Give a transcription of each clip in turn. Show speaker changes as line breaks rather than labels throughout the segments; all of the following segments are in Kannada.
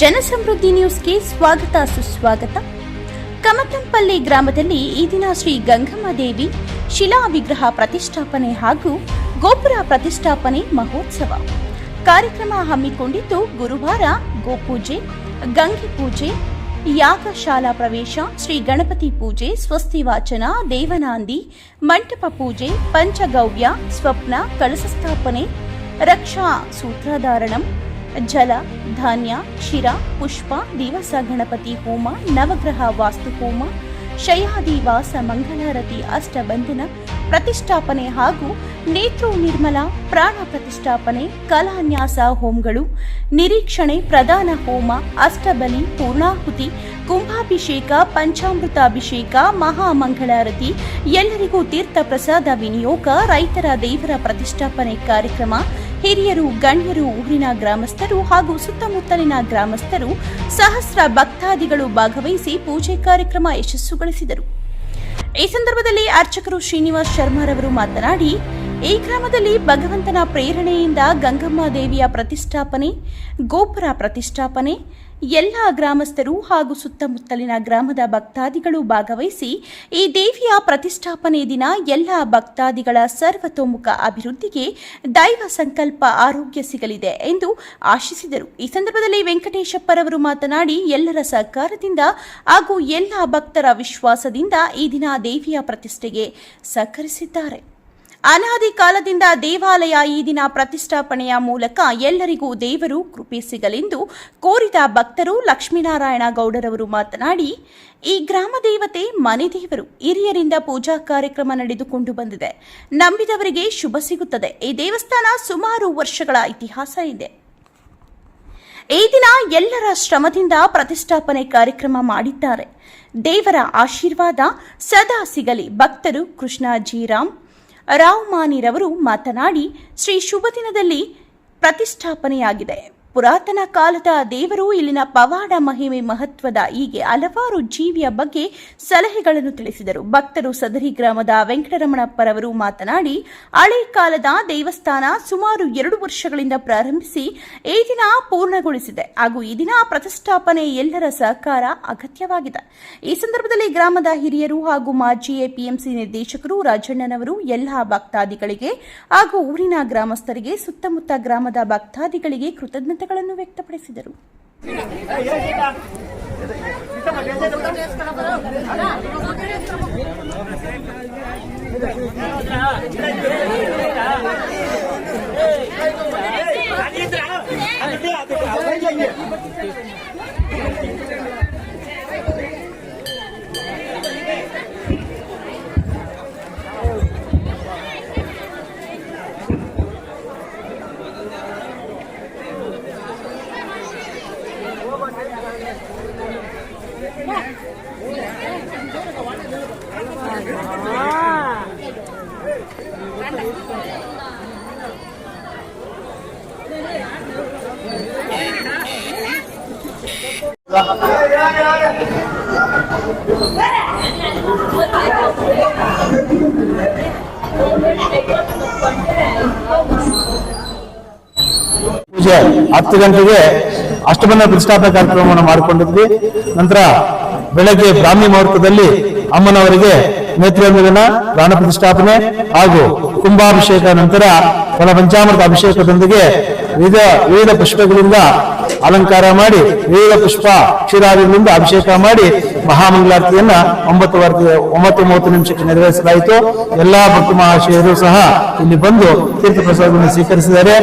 ಜನಸಮೃದ್ಧಿ ನ್ಯೂಸ್ಗೆ ಸ್ವಾಗತ, ಸುಸ್ವಾಗತ. ಕಮತಂಪಲ್ಲಿ ಗ್ರಾಮದಲ್ಲಿ ಈ ದಿನ ಶ್ರೀ ಗಂಗಮ್ಮ ದೇವಿ ಶಿಲಾ ವಿಗ್ರಹ ಪ್ರತಿಷ್ಠಾಪನೆ ಹಾಗೂ ಗೋಪುರ ಪ್ರತಿಷ್ಠಾಪನೆ ಮಹೋತ್ಸವ. ಕಾರ್ಯಕ್ರಮ ಹಮ್ಮಿಕೊಂಡಿದ್ದು ಗುರುವಾರ ಗೋಪೂಜೆ, ಗಂಗೆ ಪೂಜೆ, ಯಾಗಶಾಲಾ ಪ್ರವೇಶ, ಶ್ರೀ ಗಣಪತಿ ಪೂಜೆ, ಸ್ವಸ್ತಿ ವಾಚನ, ದೇವನಾಂದಿ, ಮಂಟಪ ಪೂಜೆ, ಪಂಚಗವ್ಯ, ಸ್ವಪ್ನ ಕಳಸ ಸ್ಥಾಪನೆ, ರಕ್ಷಾ ಸೂತ್ರಧಾರಣಂ ಜಲ, ಧಾನ್ಯ, ಕ್ಷೀರ, ಪುಷ್ಪ, ದಿವಸ ಗಣಪತಿ ಹೋಮ, ನವಗ್ರಹ ವಾಸ್ತು ಹೋಮ ಶಯಾದಿವಾಸ ಮಂಗಳಾರತಿ, ಅಷ್ಟಬಂಧನ ಪ್ರತಿಷ್ಠಾಪನೆ ಹಾಗೂ ನೇತ್ರು ನಿರ್ಮಲ, ಪ್ರಾಣ ಪ್ರತಿಷ್ಠಾಪನೆ, ಕಲಾನ್ಯಾಸ ಹೋಮಗಳು, ನಿರೀಕ್ಷಣೆ ಪ್ರಧಾನ ಹೋಮ, ಅಷ್ಟಬಲಿ, ಪೂರ್ಣಾಹುತಿ, ಕುಂಭಾಭಿಷೇಕ, ಪಂಚಾಮೃತಾಭಿಷೇಕ, ಮಹಾಮಂಗಳಾರತಿ, ಎಲ್ಲರಿಗೂ ತೀರ್ಥ ಪ್ರಸಾದ ವಿನಿಯೋಗ, ರೈತರ ದೇವರ ಪ್ರತಿಷ್ಠಾಪನೆ ಕಾರ್ಯಕ್ರಮ ಹಿರಿಯರು, ಗಣ್ಯರು, ಊರಿನ ಗ್ರಾಮಸ್ಥರು ಹಾಗೂ ಸುತ್ತಮುತ್ತಲಿನ ಗ್ರಾಮಸ್ಥರು ಸಹಸ್ರ ಭಕ್ತಾದಿಗಳು ಭಾಗವಹಿಸಿ ಪೂಜೆ ಕಾರ್ಯಕ್ರಮ ಯಶಸ್ಸುಗೊಳಿಸಿದರು. ಈ ಸಂದರ್ಭದಲ್ಲಿ ಅರ್ಚಕರು ಶ್ರೀನಿವಾಸ್ ಶರ್ಮಾರವರು ಮಾತನಾಡಿ, ಈ ಗ್ರಾಮದಲ್ಲಿ ಭಗವಂತನ ಪ್ರೇರಣೆಯಿಂದ ಗಂಗಮ್ಮ ದೇವಿಯ ಪ್ರತಿಷ್ಠಾಪನೆ, ಗೋಪುರ ಪ್ರತಿಷ್ಠಾಪನೆ ಎಲ್ಲ ಗ್ರಾಮಸ್ಥರು ಹಾಗೂ ಸುತ್ತಮುತ್ತಲಿನ ಗ್ರಾಮದ ಭಕ್ತಾದಿಗಳು ಭಾಗವಹಿಸಿ ಈ ದೇವಿಯ ಪ್ರತಿಷ್ಠಾಪನೆ ದಿನ ಎಲ್ಲ ಭಕ್ತಾದಿಗಳ ಸರ್ವತೋಮುಖ ಅಭಿವೃದ್ಧಿಗೆ ದೈವ ಸಂಕಲ್ಪ ಆರೋಗ್ಯ ಸಿಗಲಿದೆ ಎಂದು ಆಶಿಸಿದರು. ಈ ಸಂದರ್ಭದಲ್ಲಿ ವೆಂಕಟೇಶಪ್ಪರವರು ಮಾತನಾಡಿ, ಎಲ್ಲರ ಸಹಕಾರದಿಂದ ಹಾಗೂ ಎಲ್ಲ ಭಕ್ತರ ವಿಶ್ವಾಸದಿಂದ ಈ ದಿನ ದೇವಿಯ ಪ್ರತಿಷ್ಠೆಗೆ ಸಹಕರಿಸಿದ್ದಾರೆ. ಅನಾದಿ ಕಾಲದಿಂದ ದೇವಾಲಯ ಈ ದಿನ ಪ್ರತಿಷ್ಠಾಪನೆಯ ಮೂಲಕ ಎಲ್ಲರಿಗೂ ದೇವರು ಕೃಪೆ ಸಿಗಲೆಂದು ಕೋರಿದ ಭಕ್ತರು ಲಕ್ಷ್ಮೀನಾರಾಯಣ ಗೌಡರವರು ಮಾತನಾಡಿ, ಈ ಗ್ರಾಮ ದೇವತೆ ಮನೆ ದೇವರು ಹಿರಿಯರಿಂದ ಪೂಜಾ ಕಾರ್ಯಕ್ರಮ ನಡೆದುಕೊಂಡು ಬಂದಿದೆ. ನಂಬಿದವರಿಗೆ ಶುಭ ಸಿಗುತ್ತದೆ. ಈ ದೇವಸ್ಥಾನ ಸುಮಾರು ವರ್ಷಗಳ ಇತಿಹಾಸ ಇದೆ. ಈ ದಿನ ಎಲ್ಲರ ಶ್ರಮದಿಂದ ಪ್ರತಿಷ್ಠಾಪನೆ ಕಾರ್ಯಕ್ರಮ ಮಾಡಿದ್ದಾರೆ. ದೇವರ ಆಶೀರ್ವಾದ ಸದಾ ಸಿಗಲಿ. ಭಕ್ತರು ಕೃಷ್ಣ ಜೀರಾಮ್ ರಾವ್ ಮಾನಿರವರು ಮಾತನಾಡಿ ಶ್ರೀ ಶುಭ ದಿನದಲ್ಲಿ ಪ್ರತಿಷ್ಠಾಪನೆಯಾಗಿದೆ. ಪುರಾತನ ಕಾಲದ ದೇವರು ಇಲ್ಲಿನ ಪವಾಡ ಮಹಿಮೆ ಮಹತ್ವದ ಹೀಗೆ ಹಲವಾರು ಜೀವಿಯ ಬಗ್ಗೆ ಸಲಹೆಗಳನ್ನು ತಿಳಿಸಿದರು. ಭಕ್ತರು ಸದರಿ ಗ್ರಾಮದ ವೆಂಕಟರಮಣಪ್ಪರವರು ಮಾತನಾಡಿ, ಹಳೆ ಕಾಲದ ದೇವಸ್ಥಾನ ಸುಮಾರು ಎರಡು ವರ್ಷಗಳಿಂದ ಪ್ರಾರಂಭಿಸಿ ಈ ದಿನ ಪೂರ್ಣಗೊಳಿಸಿದೆ. ಹಾಗೂ ಈ ದಿನ ಪ್ರತಿಷ್ಠಾಪನೆ ಎಲ್ಲರ ಸಹಕಾರ ಅಗತ್ಯವಾಗಿದೆ. ಈ ಸಂದರ್ಭದಲ್ಲಿ ಗ್ರಾಮದ ಹಿರಿಯರು ಹಾಗೂ ಮಾಜಿ ಎಪಿಎಂಸಿ ನಿರ್ದೇಶಕರು ರಾಜಣ್ಣನವರು, ಎಲ್ಲ ಭಕ್ತಾದಿಗಳಿಗೆ ಹಾಗೂ ಊರಿನ ಗ್ರಾಮಸ್ಥರಿಗೆ ಸುತ್ತಮುತ್ತ ಗ್ರಾಮದ ಭಕ್ತಾದಿಗಳಿಗೆ ಕೃತಜ್ಞತೆಗಳನ್ನು ವ್ಯಕ್ತಪಡಿಸಿದರು
ಪೂಜೆ ಹತ್ತು ಗಂಟೆಗೆ ಅಷ್ಟಬಂಧ ಪ್ರತಿಷ್ಠಾಪನಾ ಕಾರ್ಯಕ್ರಮವನ್ನು ಮಾಡಿಕೊಂಡಿದ್ವಿ. ನಂತರ ಬೆಳಗ್ಗೆ ಬ್ರಾಹ್ಮಿ ಮುಹೂರ್ತದಲ್ಲಿ ಅಮ್ಮನವರಿಗೆ ನೇತ್ರೋನ್ಮಿಲನ ಪ್ರಾಣ ಪ್ರತಿಷ್ಠಾಪನೆ ಹಾಗೂ ಕುಂಭಾಭಿಷೇಕ ನಂತರ ಫಲ ಪಂಚಾಮೃತ ಅಭಿಷೇಕದೊಂದಿಗೆ ವಿವಿಧ ವಿವಿಧ ಪುಷ್ಪಗಳಿಂದ ಅಲಂಕಾರ ಮಾಡಿ ವಿವಿಧ ಪುಷ್ಪ ಕ್ಷೀರಾದಿಗಳಿಂದ ಅಭಿಷೇಕ ಮಾಡಿ ಮಹಾಮಂಗಳಾರತಿಯನ್ನ ಒಂಬತ್ತು ವರ್ಗ ಒಂಬತ್ತು ಮೂವತ್ತು ನಿಮಿಷಕ್ಕೆ ನೆರವೇರಿಸಲಾಯಿತು. ಎಲ್ಲಾ ಭಕ್ತ ಮಹಾಶಯರು ಸಹ ಇಲ್ಲಿ ಬಂದು ತೀರ್ಥ ಪ್ರಸಾದವನ್ನು ಸ್ವೀಕರಿಸಿದ್ದಾರೆ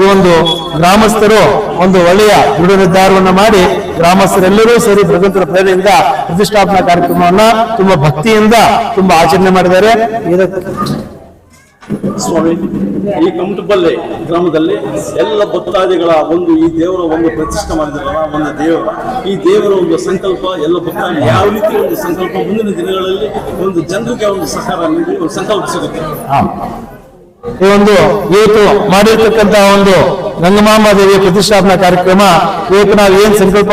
ಈ ಒಂದು ಗ್ರಾಮಸ್ಥರು ಒಂದು ಒಳ್ಳೆಯ ದೃಢ ನಿರ್ಧಾರವನ್ನು ಮಾಡಿ ಗ್ರಾಮಸ್ಥರೆಲ್ಲರೂ ಸೇರಿ ಭಗವಂತರ ಪ್ರೇರಣೆಯಿಂದ ಪ್ರತಿಷ್ಠಾಪನಾ ಕಾರ್ಯಕ್ರಮವನ್ನ ತುಂಬಾ ಭಕ್ತಿಯಿಂದ ತುಂಬಾ ಆಚರಣೆ ಮಾಡಿದ್ದಾರೆ. ಇದಕ್ಕೆ
ಸ್ವಾಮಿ ಈ ಕಮಟಬಲ್ಲೆ ಗ್ರಾಮದಲ್ಲಿ ಎಲ್ಲ ಭಕ್ತಾದಿಗಳ ಒಂದು ಈ ದೇವರ ಒಂದು ಪ್ರತಿಷ್ಠೆ ಮಾಡಿದ್ರಲ್ಲ, ಒಂದು ದೇವರ. ಈ ದೇವರ ಒಂದು ಸಂಕಲ್ಪ, ಎಲ್ಲ ಭಕ್ತಾದಿ ಯಾವ ರೀತಿ ಒಂದು ಸಂಕಲ್ಪ, ಮುಂದಿನ ದಿನಗಳಲ್ಲಿ ಒಂದು ಜನರಿಗೆ ಒಂದು ಸಹಕಾರ ನೀಡಿ ಒಂದು ಸಂಕಲ್ಪ ಸಿಗುತ್ತೆ.
ಈ ಒಂದು ಇವತ್ತು ಮಾಡಿರ್ತಕ್ಕಂತಹ ಒಂದು ಗಂಗಮಾಂಬ ದೇವಿಯ ಪ್ರತಿಷ್ಠಾಪನಾ ಕಾರ್ಯಕ್ರಮ ಇವತ್ತು ನಾವು ಏನ್ ಸಂಕಲ್ಪ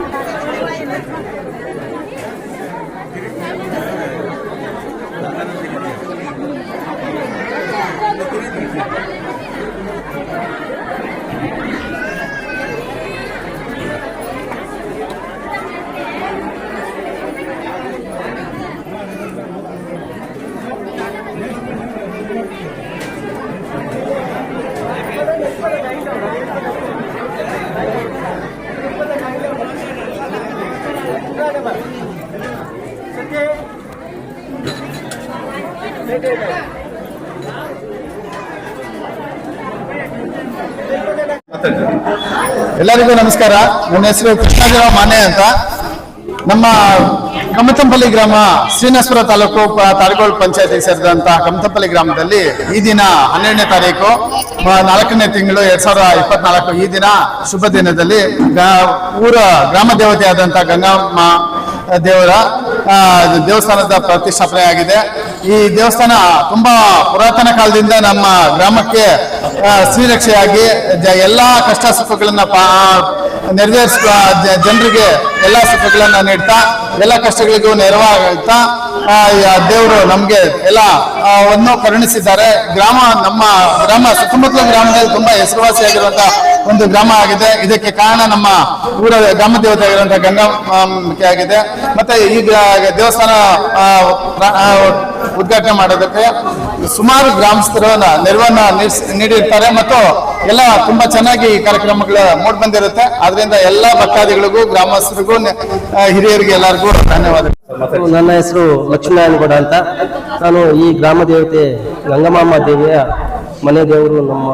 ಎಲ್ಲರಿಗೂ ನಮಸ್ಕಾರ. ನನ್ನ ಹೆಸರು ಕೃಷ್ಣದೇವ ಮಾನೆ ಅಂತ. ನಮ್ಮ ಕಮತಂಪಲ್ಲಿ ಗ್ರಾಮ ಶ್ರೀನಿವಾಸಪುರ ತಾಲೂಕು ತಾಳಗೋಳ್ ಪಂಚಾಯತಿ ಸೇರಿದಂತ ಕಮತಂಪಲ್ಲಿ ಗ್ರಾಮದಲ್ಲಿ ಈ ದಿನ ಹನ್ನೆರಡನೇ ತಾರೀಕು ನಾಲ್ಕನೇ ತಿಂಗಳು ಎರಡ್ ಸಾವಿರದ ಇಪ್ಪತ್ನಾಲ್ಕು ಈ ದಿನ ಶುಭ ದಿನದಲ್ಲಿ ಊರ ಗ್ರಾಮ ದೇವತೆ ಆದಂತ ಗಂಗಮ್ಮ ದೇವರ ದೇವಸ್ಥಾನದ ಪ್ರತಿಷ್ಠಾಪನೆ ಆಗಿದೆ ಈ ದೇವಸ್ಥಾನ ತುಂಬಾ ಪುರಾತನ ಕಾಲದಿಂದ ನಮ್ಮ ಗ್ರಾಮಕ್ಕೆ ಶ್ರೀರಕ್ಷೆಯಾಗಿ ಎಲ್ಲ ಕಷ್ಟ ಸುಖಗಳನ್ನ ಪಾ ನೆರವೇರಿಸುವ ಜನರಿಗೆ ಎಲ್ಲ ಸುಖಗಳನ್ನ ನೀಡ್ತಾ, ಎಲ್ಲ ಕಷ್ಟಗಳಿಗೂ ನೆರವಾಗ್ತಾ ದೇವರು ನಮ್ಗೆ ಎಲ್ಲ ಒಂದು ಕರುಣಿಸಿದ್ದಾರೆ. ಗ್ರಾಮ, ನಮ್ಮ ಗ್ರಾಮ, ಸುತ್ತಮುತ್ತಲ ಗ್ರಾಮದಲ್ಲಿ ತುಂಬಾ ಹೆಸರುವಾಸಿಯಾಗಿರುವಂತ ಒಂದು ಗ್ರಾಮ ಆಗಿದೆ. ಇದಕ್ಕೆ ಕಾರಣ ನಮ್ಮ ಊರ ಗ್ರಾಮ ದೇವತೆ ಆಗಿರುವಂತಹ ಗಂಗಾಂಬಿಕೆ ಆಗಿದೆ. ಮತ್ತೆ ಈ ದೇವಸ್ಥಾನ ಉದ್ಘಾಟನೆ ಮಾಡೋದಕ್ಕೆ ಸುಮಾರು ಗ್ರಾಮಸ್ಥರನ್ನ ನೆರವನ್ನ ನೀಡಿರ್ತಾರೆ ಮತ್ತು ಎಲ್ಲ ತುಂಬಾ ಚೆನ್ನಾಗಿ ಕಾರ್ಯಕ್ರಮಗಳು ಮೂಡ್ ಬಂದಿರುತ್ತೆ. ಅದರಿಂದ ಎಲ್ಲ ಭಕ್ತಾದಿಗಳಿಗೂ, ಗ್ರಾಮಸ್ಥರಿಗೂ ಹಿರಿಯರಿಗೆ ಎಲ್ಲರಿಗೂ ಧನ್ಯವಾದಗಳು.
ನನ್ನ ಹೆಸರು ಲಕ್ಷ್ಮೀನಾರಾಯಣಗೌಡ ಅಂತ. ನಾನು ಈ ಗ್ರಾಮ ದೇವತೆ ಗಂಗಮಾಮ ದೇವಿಯ ಮನೆ ದೇವರು, ನಮ್ಮ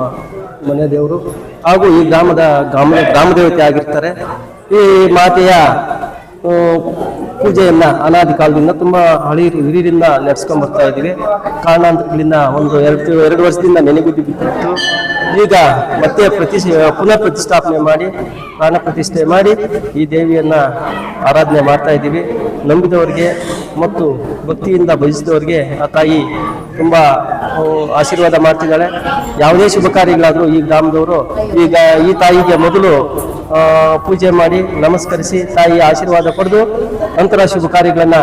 ಮನೆ ದೇವರು. ಹಾಗೂ ಈ ಗ್ರಾಮದ ಗ್ರಾಮ ಗ್ರಾಮ ದೇವತೆ ಆಗಿರ್ತಾರೆ. ಈ ಮಾತೆಯ ಪೂಜೆಯನ್ನ ಅನಾದಿ ಕಾಲದಿಂದ ತುಂಬಾ ಹಳಿ ಹಿರಿಯರಿಂದ ನಡೆಸ್ಕೊಂಡ್ ಬರ್ತಾ ಇದ್ದೀವಿ. ಕಾರಣಾಂತರಗಳಿಂದ ಒಂದು ಎರಡು ಎರಡು ವರ್ಷದಿಂದ ನೆನೆಗುದ್ದಿ ಬಿದ್ದಿತ್ತು. ಈಗ ಮತ್ತೆ ಪ್ರತಿ ಪುನಃ ಪ್ರತಿಷ್ಠಾಪನೆ ಮಾಡಿ, ಪ್ರಾಣ ಪ್ರತಿಷ್ಠೆ ಮಾಡಿ ಈ ದೇವಿಯನ್ನ ಆರಾಧನೆ ಮಾಡ್ತಾ ಇದ್ದೀವಿ. ನಂಬಿದವರಿಗೆ ಮತ್ತು ಭಕ್ತಿಯಿಂದ ಭಜಿಸಿದವರಿಗೆ ಆ ತಾಯಿ ತುಂಬ ಆಶೀರ್ವಾದ ಮಾಡ್ತಿದ್ದಾಳೆ. ಯಾವುದೇ ಶುಭ ಕಾರ್ಯಗಳಾದರೂ ಈ ಗ್ರಾಮದವರು ಈಗ ಈ ತಾಯಿಗೆ ಮೊದಲು ಪೂಜೆ ಮಾಡಿ ನಮಸ್ಕರಿಸಿ ತಾಯಿ ಆಶೀರ್ವಾದ ಪಡೆದು ನಂತರ ಶುಭ ಕಾರ್ಯಗಳನ್ನ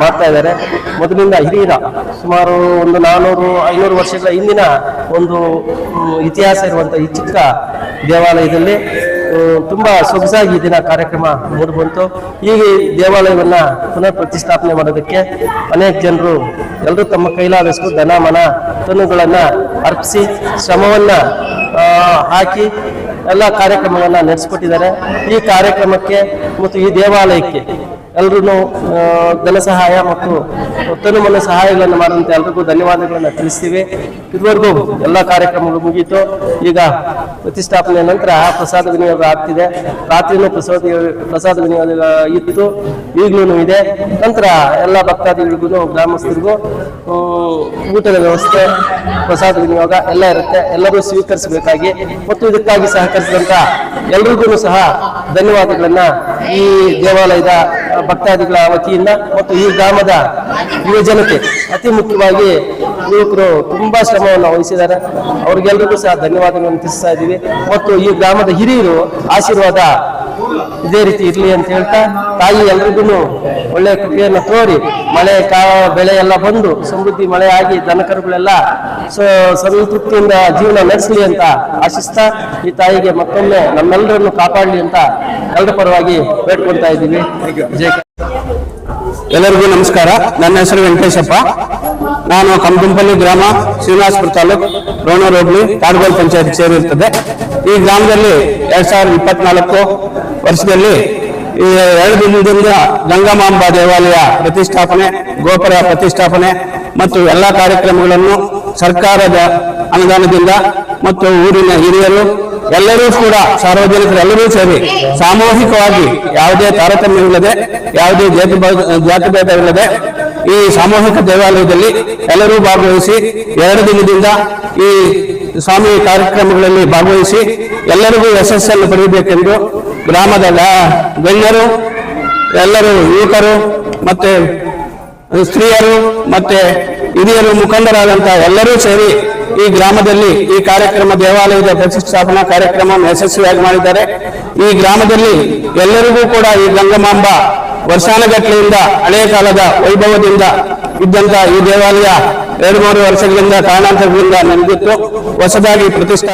ಮಾಡ್ತಾ ಇದ್ದಾರೆ. ಮೊದಲಿಂದ ಹಿರಿಯರ ಸುಮಾರು ಒಂದು ನಾನ್ನೂರು ಐನೂರು ವರ್ಷಗಳ ಹಿಂದಿನ ಒಂದು ಇತಿಹಾಸ ಇರುವಂಥ ಈ ಚಿಕ್ಕ ದೇವಾಲಯದಲ್ಲಿ ತುಂಬ ಸೊಗಸಾಗಿ ದಿನ ಕಾರ್ಯಕ್ರಮ ಮೂಡಿಬಂತು ಈ ದೇವಾಲಯವನ್ನು ಪುನಃ ಪ್ರತಿಷ್ಠಾಪನೆ ಮಾಡೋದಕ್ಕೆ ಅನೇಕ ಜನರು, ಎಲ್ಲರೂ ತಮ್ಮ ಕೈಲಾದಷ್ಟು ಧನ, ಮನ ತನುಗಳನ್ನು ಅರ್ಪಿಸಿ, ಶ್ರಮವನ್ನು ಹಾಕಿ ಎಲ್ಲ ಕಾರ್ಯಕ್ರಮಗಳನ್ನು ನಡೆಸಿಕೊಟ್ಟಿದ್ದಾರೆ. ಈ ಕಾರ್ಯಕ್ರಮಕ್ಕೆ ಮತ್ತು ಈ ದೇವಾಲಯಕ್ಕೆ ಎಲ್ಲರೂ ಧನ ಸಹಾಯ ಮತ್ತು ತನು ಮನ ಸಹಾಯಗಳನ್ನು ಮಾಡುವಂತೆ ಎಲ್ರಿಗೂ ಧನ್ಯವಾದಗಳನ್ನು ತಿಳಿಸ್ತೀವಿ. ಇದುವರೆಗೂ ಎಲ್ಲ ಕಾರ್ಯಕ್ರಮಗಳು ಮುಗೀತು. ಈಗ ಪ್ರತಿಷ್ಠಾಪನೆ ನಂತರ ಪ್ರಸಾದ ವಿನಿಯೋಗ ಆಗ್ತಿದೆ. ರಾತ್ರಿನೂ ಪ್ರಸಾದ ಪ್ರಸಾದ ವಿನಿಯೋಗ ಇತ್ತು. ಈಗಲೂ ಇದೆ. ನಂತರ ಎಲ್ಲ ಭಕ್ತಾದಿಗಳಿಗೂ, ಗ್ರಾಮಸ್ಥರಿಗೂ ಊಟದ ವ್ಯವಸ್ಥೆ, ಪ್ರಸಾದ ವಿನಿಯೋಗ ಎಲ್ಲ ಇರುತ್ತೆ. ಎಲ್ಲರೂ ಸ್ವೀಕರಿಸಬೇಕಾಗಿ ಮತ್ತು ಇದಕ್ಕಾಗಿ ಸಹಕರಿಸಿದಂತ ಎಲ್ರಿಗೂ ಸಹ ಧನ್ಯವಾದಗಳನ್ನ ಈ ದೇವಾಲಯದ ಭಕ್ತಾದಿಗಳ ವತಿಯಿಂದ ಮತ್ತು ಈ ಗ್ರಾಮದ ಯುವ ಜನತೆ ಅತಿ ಮುಖ್ಯವಾಗಿ ಯುವಕರು ತುಂಬಾ ಶ್ರಮವನ್ನು ವಹಿಸಿದ್ದಾರೆ. ಅವ್ರಿಗೆಲ್ರಿಗೂ ಸಹ ಧನ್ಯವಾದಗಳನ್ನು ತಿಳಿಸ್ತಾ ಇದ್ದೀವಿ. ಮತ್ತು ಈ ಗ್ರಾಮದ ಹಿರಿಯರು ಆಶೀರ್ವಾದ ಇದೇ ರೀತಿ ಇರಲಿ ಅಂತ ಹೇಳ್ತಾ ತಾಯಿ ಎಲ್ರಿಗೂ ಒಳ್ಳೆ ಕೃಪೆಯನ್ನು ತೋರಿ ಮಳೆ ಕಾ ಬೆಳೆ ಎಲ್ಲ ಬಂದು ಸಮೃದ್ಧಿ ಮಳೆ ಆಗಿ ದನಕರುಗಳೆಲ್ಲ ಸಂತೃಪ್ತಿಯಿಂದ ಜೀವನ ನಡೆಸಲಿ ಅಂತ ಆಶಿಸ್ತಾ ಈ ತಾಯಿಗೆ ಮತ್ತೊಮ್ಮೆ ನಮ್ಮೆಲ್ಲರನ್ನು ಕಾಪಾಡಲಿ ಅಂತ ಎಲ್ಲರ ಪರವಾಗಿ ಬೇಡ್ಕೊಳ್ತಾ ಇದ್ದೀವಿ.
ಎಲ್ಲರಿಗೂ ನಮಸ್ಕಾರ. ನನ್ನ ಹೆಸರು ವೆಂಕಟೇಶಪ್ಪ. ನಾನು ಕಂಪಂಪಲ್ಲಿ ಗ್ರಾಮ ಶ್ರೀನಿವಾಸಪುರ ತಾಲೂಕು ರೋಣ ರೋಡ್ಲಿ ಕಾಡ್ಗೋಲ್ ಪಂಚಾಯತ್ ಸೇರಿರ್ತದೆ ಈ ಗ್ರಾಮದಲ್ಲಿ ಎರಡ್ ಸಾವಿರದ ಇಪ್ಪತ್ನಾಲ್ಕು ವರ್ಷದಲ್ಲಿ ಈ ಎರಡು ದಿನದಿಂದ ಗಂಗಮಾಂಬ ದೇವಾಲಯ ಪ್ರತಿಷ್ಠಾಪನೆ, ಗೋಪುರ ಪ್ರತಿಷ್ಠಾಪನೆ ಮತ್ತು ಎಲ್ಲ ಕಾರ್ಯಕ್ರಮಗಳನ್ನು ಸರ್ಕಾರದ ಅನುದಾನದಿಂದ ಮತ್ತು ಊರಿನ ಹಿರಿಯರು ಎಲ್ಲರೂ ಕೂಡ, ಸಾರ್ವಜನಿಕರು ಎಲ್ಲರೂ ಸೇರಿ ಸಾಮೂಹಿಕವಾಗಿ ಯಾವುದೇ ತಾರತಮ್ಯವಿಲ್ಲದೆ, ಯಾವುದೇ ಜಾತಿ ಜಾತಿ ಭೇದವಿಲ್ಲದೆ ಈ ಸಾಮೂಹಿಕ ದೇವಾಲಯದಲ್ಲಿ ಎಲ್ಲರೂ ಭಾಗವಹಿಸಿ ಎರಡು ದಿನದಿಂದ ಈ ಸ್ವಾಮಿ ಕಾರ್ಯಕ್ರಮಗಳಲ್ಲಿ ಭಾಗವಹಿಸಿ ಎಲ್ಲರಿಗೂ ಯಶಸ್ಸನ್ನು ಪಡೆಯಬೇಕೆಂದು ಗ್ರಾಮದ ಗಣ್ಯರು, ಎಲ್ಲರೂ ಯುವಕರು ಮತ್ತೆ ಸ್ತ್ರೀಯರು ಮತ್ತೆ ಹಿರಿಯರು ಮುಖಂಡರಾದಂತಹ ಎಲ್ಲರೂ ಸೇರಿ ಈ ಗ್ರಾಮದಲ್ಲಿ ಈ ಕಾರ್ಯಕ್ರಮ ದೇವಾಲಯದ ಪ್ರತಿಷ್ಠಾಪನಾ ಕಾರ್ಯಕ್ರಮ ಯಶಸ್ವಿಯಾಗಿ ಮಾಡಿದ್ದಾರೆ. ಈ ಗ್ರಾಮದಲ್ಲಿ ಎಲ್ಲರಿಗೂ ಕೂಡ ಈ ಗಂಗಮಾಂಬ ವರ್ಷಾನುಗಟ್ಟಲೆಯಿಂದ ಹಳೆಯ ಕಾಲದ ವೈಭವದಿಂದ ಇದ್ದಂತ ಈ ದೇವಾಲಯ ಎರಡು ಮೂರು ವರ್ಷಗಳಿಂದ ಕಾರಣಾಂತರಗಳಿಂದ ನಡೆದಿತ್ತು ಹೊಸದಾಗಿ ಪ್ರತಿಷ್ಠಾ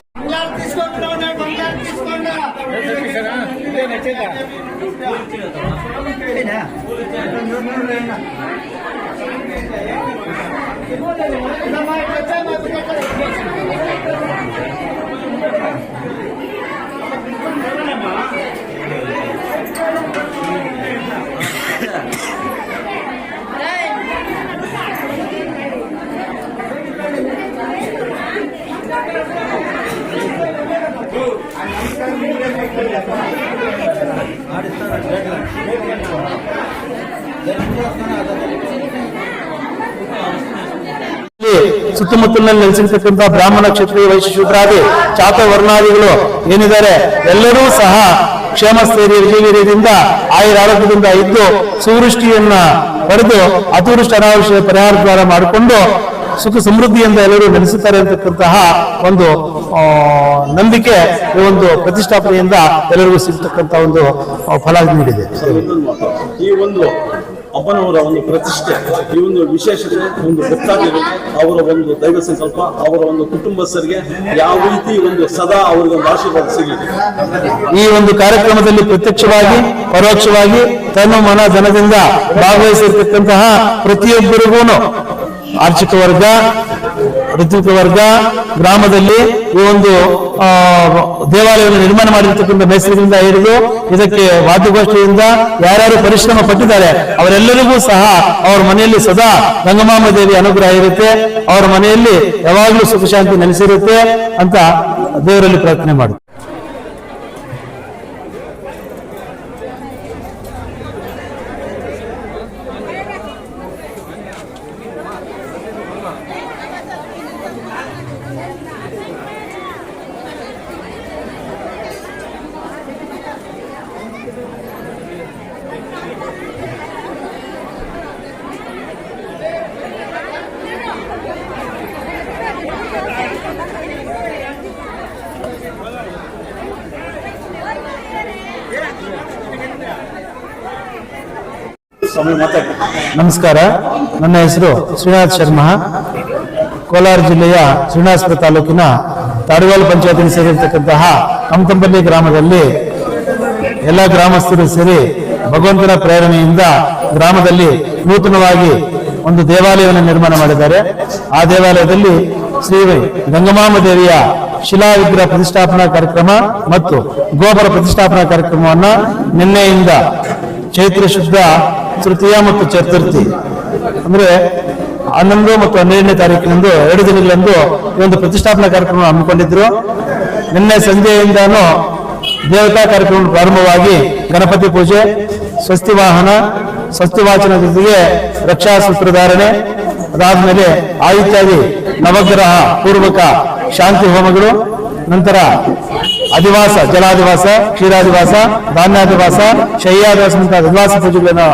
ಇಲ್ಲಿ ಸುತ್ತಮುತ್ತಲಿನಲ್ಲಿ ನೆಲೆಸಿರ್ತಕ್ಕಂಥ ಬ್ರಾಹ್ಮಣ ಕ್ಷತ್ರಿಯ ವೈಶ್ಯ ಶೂದ್ರಾದಿ ವರ್ಣಾದಿಗಳು ಏನಿದ್ದಾರೆ, ಎಲ್ಲರೂ ಸಹ ಕ್ಷೇಮ ಸ್ಥೈರ್ಯ ವಿಜಯವೀರ್ಯದಿಂದ ಆಯುರ ಆರೋಗ್ಯದಿಂದ ಇದ್ದು ಸುವೃಷ್ಟಿಯನ್ನ ಪಡೆದು ಅತಿವೃಷ್ಟಿ ಅನಾವೃಷ್ಟಿಯ ಪರಿಹಾರ ದ್ವಾರ ಮಾಡಿಕೊಂಡು ಸುಖ ಸಮೃದ್ಧಿಯಿಂದ ಎಲ್ಲರೂ ನೆಲೆಸುತ್ತಾರೆ ಅಂತಕ್ಕಂತಹ ಒಂದು ನಂಬಿಕೆ ಈ ಒಂದು ಪ್ರತಿಷ್ಠಾಪನೆಯಿಂದ ಎಲ್ಲರಿಗೂ ಸಿಗ್ತಕ್ಕಂಥ ಒಂದು ಫಲ ನೀಡಿದೆ.
ಈ ಒಂದು ಅಪ್ಪನವರ ಒಂದು ಪ್ರತಿಷ್ಠೆ, ಈ ಒಂದು ವಿಶೇಷತೆ ಒಂದು ಭಕ್ತಾದಿಗಳು, ಅವರ ಒಂದು ದೈವ ಸಂಕಲ್ಪ ಅವರ ಒಂದು ಕುಟುಂಬಸ್ಥರಿಗೆ ಯಾವ ರೀತಿ ಒಂದು ಸದಾ ಅವರಿಗೆ ಒಂದು ಆಶೀರ್ವಾದ ಸಿಗಲಿ.
ಈ ಒಂದು ಕಾರ್ಯಕ್ರಮದಲ್ಲಿ ಪ್ರತ್ಯಕ್ಷವಾಗಿ, ಪರೋಕ್ಷವಾಗಿ ತನ್ನ ಮನ ಜನದಿಂದ ಭಾಗವಹಿಸಿರ್ತಕ್ಕಂತಹ ಪ್ರತಿಯೊಬ್ಬರಿಗೂ ಆರ್ಥಿಕ ವರ್ಗ ಋತ್ವಿಕ ವರ್ಗ ಗ್ರಾಮದಲ್ಲಿ ಈ ಒಂದು ದೇವಾಲಯವನ್ನು ನಿರ್ಮಾಣ ಮಾಡಿರ್ತಕ್ಕಂಥ ಮೇಸ್ತ್ರಿಗಳಿಂದ ಹಿಡಿದು ಇದಕ್ಕೆ ವಾದ್ಯಗೋಷ್ಠಿಯಿಂದ ಯಾರ್ಯಾರು ಪರಿಶ್ರಮ ಪಟ್ಟಿದ್ದಾರೆ, ಅವರೆಲ್ಲರಿಗೂ ಸಹ ಅವರ ಮನೆಯಲ್ಲಿ ಸದಾ ಗಂಗಮಾಂಬ ದೇವಿ ಅನುಗ್ರಹ ಇರುತ್ತೆ, ಅವರ ಮನೆಯಲ್ಲಿ ಯಾವಾಗಲೂ ಸುಖಶಾಂತಿ ನೆಲೆಸಿರುತ್ತೆ ಅಂತ ದೇವರಲ್ಲಿ ಪ್ರಾರ್ಥನೆ ಮಾಡಿ ನಮಸ್ಕಾರ. ನನ್ನ ಹೆಸರು ಶ್ರೀನಾಥ್ ಶರ್ಮಾ. ಕೋಲಾರ ಜಿಲ್ಲೆಯ ಶ್ರೀನಿವಾಸಪುರ ತಾಲೂಕಿನ ತಾಡುವಾಲ್ ಪಂಚಾಯತಿಗೆ ಸೇರಿರ್ತಕ್ಕಂತಹ ಕಂತಂಬಲ್ಲಿ ಗ್ರಾಮದಲ್ಲಿ ಎಲ್ಲ ಗ್ರಾಮಸ್ಥರು ಸೇರಿ ಭಗವಂತನ ಪ್ರೇರಣೆಯಿಂದ ಗ್ರಾಮದಲ್ಲಿ ನೂತನವಾಗಿ ಒಂದು ದೇವಾಲಯವನ್ನು ನಿರ್ಮಾಣ ಮಾಡಿದ್ದಾರೆ. ಆ ದೇವಾಲಯದಲ್ಲಿ ಶ್ರೀ ಗಂಗಮಾಮ ದೇವಿಯ ಶಿಲಾ ವಿಗ್ರಹ ಪ್ರತಿಷ್ಠಾಪನಾ ಕಾರ್ಯಕ್ರಮ ಮತ್ತು ಗೋಪುರ ಪ್ರತಿಷ್ಠಾಪನಾ ಕಾರ್ಯಕ್ರಮವನ್ನು ನಿನ್ನೆಯಿಂದ ಚೈತ್ರ ಶುದ್ಧ ತೃತೀಯ ಮತ್ತು ಚತುರ್ಥಿ ಅಂದ್ರೆ ಹನ್ನೊಂದು ಮತ್ತು ಹನ್ನೆರಡನೇ ತಾರೀಕಿನಂದು ಎರಡು ದಿನಗಳಂದು ಒಂದು ಪ್ರತಿಷ್ಠಾಪನಾ ಕಾರ್ಯಕ್ರಮ ಹಮ್ಮಿಕೊಂಡಿದ್ರು. ನಿನ್ನೆ ಸಂಜೆಯಿಂದಾನು ದೇವತಾ ಕಾರ್ಯಕ್ರಮ ಪ್ರಾರಂಭವಾಗಿ ಗಣಪತಿ ಪೂಜೆ, ಸ್ವಸ್ತಿ ವಾಹನ, ಸ್ವಸ್ತಿ ವಾಚನ ಜೊತೆಗೆ ರಕ್ಷಾ ಸೂತ್ರಧಾರಣೆ ಅದಾದ್ಮೇಲೆ ಆಯುತ್ಯಾದಿ ನವಗ್ರಹ ಪೂರ್ವಕ ಶಾಂತಿ ಹೋಮಗಳು, ನಂತರ ಅಧಿವಾಸ, ಜಲಾಧಿವಾಸ, ಕ್ಷೀರಾಧಿವಾಸ, ಧಾನ್ಯಾಧಿವಾಸ, ಶಯ್ಯಾಧಿವಾಸ ಮುಂತಾದ ಅಧಿವಾಸ ಪೂಜೆಗಳನ್ನು